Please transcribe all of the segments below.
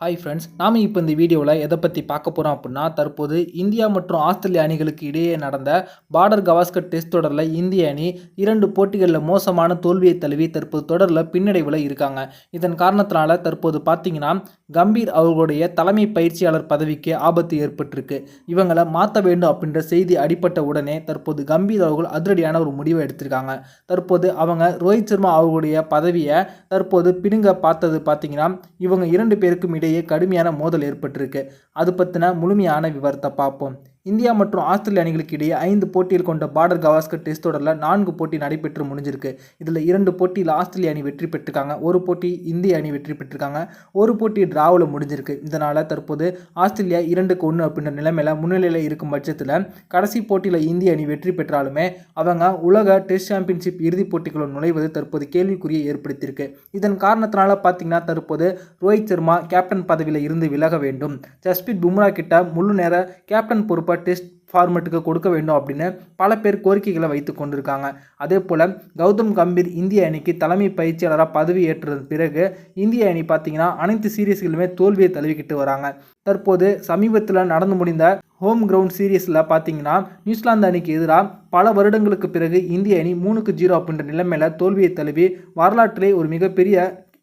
Hi friends நாம் இப்போ இந்த வீடியோவில் எதை பற்றி பார்க்க போகிறோம் அப்படின்னா தற்போது இந்தியா மற்றும் ஆஸ்திரேலிய அணிகளுக்கு இடையே நடந்த பார்டர் கவாஸ்கர் டெஸ்ட் தொடரில் இந்திய அணி இரண்டு போட்டிகளில் மோசமான தோல்வியை தழுவி தற்போது தொடரில் பின்னடைவில் இருக்காங்க. இதன் காரணத்தினால தற்போது பார்த்தீங்கன்னா கம்பீர் அவர்களுடைய தலைமை பயிற்சியாளர் பதவிக்கு ஆபத்து ஏற்பட்டிருக்கு. இவங்களை மாற்ற வேண்டும் அப்படின்ற செய்தி அடிப்பட்ட உடனே தற்போது கம்பீர் அவர்கள் அதிரடியான ஒரு முடிவை எடுத்திருக்காங்க. தற்போது அவங்க ரோஹித் சர்மா அவர்களுடைய பதவியை தற்போது பிடுங்க பார்த்தது பார்த்தீங்கன்னா இவங்க இரண்டு பேருக்கும் இடையே கடுமையான மோதல் ஏற்பட்டிருக்கு. அது பற்றின முழுமையான விவரத்தை பார்ப்போம். இந்தியா மற்றும் ஆஸ்திரேலிய அணிகளுக்கு இடையே ஐந்து போட்டியில் கொண்ட பார்டர் கவாஸ்கர் டெஸ்ட் தொடரில் நான்கு போட்டி நடைபெற்று முடிஞ்சிருக்கு. இதில் இரண்டு போட்டியில் ஆஸ்திரேலிய அணி வெற்றி பெற்றிருக்காங்க. ஒரு போட்டி இந்திய அணி வெற்றி பெற்றிருக்காங்க. ஒரு போட்டி டிராவில் முடிஞ்சிருக்கு. இதனால் தற்போது ஆஸ்திரேலியா இரண்டுக்கு ஒன்று அப்படின்ற நிலைமையில் முன்னிலையில் இருக்கும் பட்சத்தில் கடைசி போட்டியில் இந்திய அணி வெற்றி பெற்றாலுமே அவங்க உலக டெஸ்ட் சாம்பியன்ஷிப் இறுதிப் போட்டிக்குள்ள நுழைவது தற்போது கேள்விக்குறியை ஏற்படுத்தியிருக்கு. இதன் காரணத்தினால பார்த்தீங்கன்னா தற்போது ரோஹித் சர்மா கேப்டன் பதவியில் இருந்து விலக வேண்டும். ஜஸ்பிரித் பும்ரா கிட்ட முழு நேர கேப்டன் பொறுப்பை டெஸ்ட் ஃபார்மெட்டுக்கு கொடுக்க வேண்டும் அப்படின்னு பல பேர் கோரிக்கைகளை வைத்து கொண்டிருக்காங்க. அதே போல் கௌதம் கம்பீர் இந்திய அணிக்கு தலைமை பயிற்சியாளராக பதவி ஏற்றதன் பிறகு இந்திய அணி பார்த்தீங்கன்னா அனைத்து சீரியஸ்களுமே தோல்வியை தழுவிக்கிட்டு வராங்க. தற்போது சமீபத்தில் நடந்து முடிந்த ஹோம் கிரவுண்ட் சீரீஸில் பார்த்தீங்கன்னா நியூசிலாந்து அணிக்கு எதிராக பல வருடங்களுக்கு பிறகு இந்திய அணி மூணுக்கு ஜீரோ அப்படின்ற நிலைமையில் தோல்வியை தழுவி வரலாற்றிலே ஒரு மிகப்பெரிய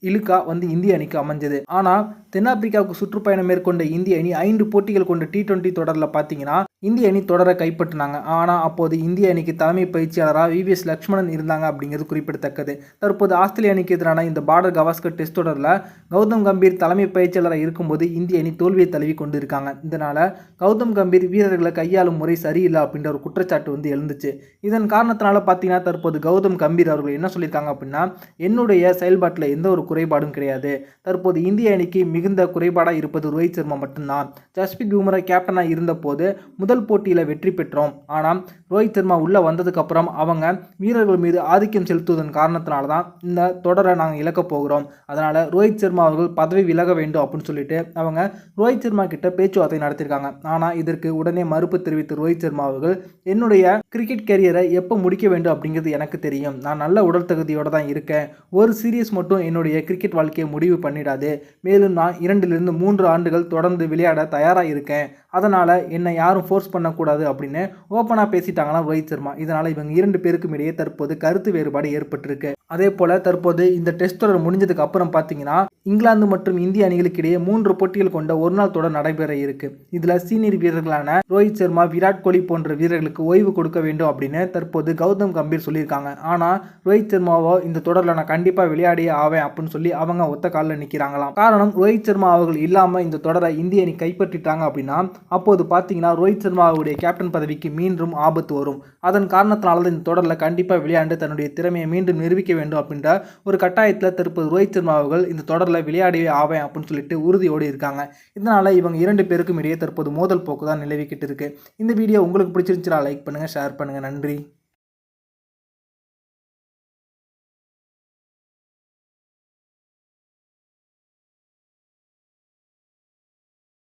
இழுக்கா வந்து இந்திய அணிக்கு அமைஞ்சது. ஆனால் தென்னாப்பிரிக்காவுக்கு சுற்றுப்பயணம் மேற்கொண்ட இந்திய அணி ஐந்து போட்டிகள் கொண்ட டி டுவெண்ட்டி தொடரில் பார்த்தீங்கன்னா இந்திய அணி தொடரை கைப்பற்றினாங்க. ஆனால் அப்போது இந்திய அணிக்கு தலைமை பயிற்சியாளராக விவிஎஸ் லக்ஷ்மணன் இருந்தாங்க அப்படிங்கிறது குறிப்பிடத்தக்கது. தற்போது ஆஸ்திரேலிய அணிக்கு எதிரான இந்த பார்டர் கவாஸ்கர் டெஸ்ட் தொடரில் கௌதம் கம்பீர் தலைமை பயிற்சியாளராக இருக்கும்போது இந்திய அணி தோல்வியை தழுவி கொண்டு இருக்காங்க இதனால் கௌதம் கம்பீர் வீரர்களை கையாளும் முறை சரியில்லை அப்படின்ற ஒரு குற்றச்சாட்டு வந்து எழுந்துச்சு. இதன் காரணத்தினால பார்த்தீங்கன்னா தற்போது கௌதம் கம்பீர் அவர்கள் என்ன சொல்லியிருக்காங்க அப்படின்னா என்னுடைய செயல்பாட்டில் எந்த ஒரு குறைபாடும் கிடையாது. தற்போது இந்திய அணிக்கு மிகுந்த குறைபாடாக இருப்பது ரோஹித் சர்மா மட்டும்தான். ஜஸ்பிரித் பும்ரா கேப்டனாக இருந்தபோது முதல் போட்டியில் வெற்றி பெற்றோம். ஆனால் ரோஹித் சர்மா உள்ளே வந்ததுக்கப்புறம் அவங்க வீரர்கள் மீது ஆதிக்கம் செலுத்துவதன் காரணத்தினால தான் இந்த தொடரை நாங்கள் இழக்கப் போகிறோம். அதனால் ரோஹித் சர்மா அவர்கள் பதவி விலக வேண்டும் அப்படின்னு சொல்லிட்டு அவங்க ரோஹித் சர்மா கிட்ட பேச்சுவார்த்தை நடத்தியிருக்காங்க. ஆனால் இதற்கு உடனே மறுப்பு தெரிவித்த ரோஹித் சர்மா அவர்கள் என்னுடைய கிரிக்கெட் கேரியரை எப்போ முடிக்க வேண்டும் அப்படிங்கிறது எனக்கு தெரியும். நான் நல்ல உடல் தகுதியோடு தான் இருக்கேன். ஒரு சீரியஸ் மட்டும் என்னுடைய கிரிக்கெட் வாழ்க்கையை முடிவு பண்ணிடாது. மேலும் நான் இரண்டிலிருந்து மூன்று ஆண்டுகள் தொடர்ந்து விளையாட தயாராக இருக்கேன். அதனால் என்னை யாரும் ஃபோர்ஸ் பண்ணக்கூடாது அப்படின்னு ஓப்பனாக பேசிட்டாங்கன்னா ரோஹித் சர்மா. இதனால் இவங்க இரண்டு பேருக்கும் இடையே தற்போது கருத்து வேறுபாடு ஏற்பட்டிருக்கு. அதே போல் தற்போது இந்த டெஸ்ட் தொடர் முடிஞ்சதுக்கு அப்புறம் பார்த்தீங்கன்னா இங்கிலாந்து மற்றும் இந்திய அணிகளுக்கு இடையே மூன்று போட்டிகள் கொண்ட ஒரு நாள் தொடர் நடைபெற இருக்கு. இதில் சீனியர் வீரர்களான ரோஹித் சர்மா விராட் கோலி போன்ற வீரர்களுக்கு ஓய்வு கொடுக்க வேண்டும் அப்படின்னு தற்போது கௌதம் கம்பீர் சொல்லியிருக்காங்க. ஆனால் ரோஹித் சர்மாவோ இந்த தொடரில் நான் கண்டிப்பாக விளையாடியே ஆவேன் அப்படின்னு சொல்லி அவங்க ஒத்த காலில் நிற்கிறாங்களாம் காரணம் ரோஹித் சர்மா அவர்கள் இல்லாமல் இந்த தொடரை இந்திய அணி கைப்பற்றிட்டாங்க அப்படின்னா அப்போது பார்த்தீங்கன்னா ரோஹித் சர்மாவுடைய கேப்டன் பதவிக்கு மீண்டும் ஆபத்து வரும். அதன் காரணத்தினால இந்த தொடரில் கண்டிப்பாக விளையாண்டு தன்னுடைய திறமையை மீண்டும் நிரூபிக்க வேண்டும் அப்படின்ற ஒரு கட்டாயத்தில் தற்போது ரோஹித் சர்மா அவர்கள் இந்த தொடரில் விளையாடவே ஆவேன் அப்படின்னு சொல்லிட்டு உறுதியோடு இருக்காங்க. இதனால் இவங்க இரண்டு பேருக்கும் இடையே தற்போது மோதல் போக்கு தான் நிலவிக்கிட்டு இருக்கு. இந்த வீடியோ உங்களுக்கு பிடிச்சிருந்துச்சுனா லைக் பண்ணுங்கள் ஷேர் பண்ணுங்கள் நன்றி.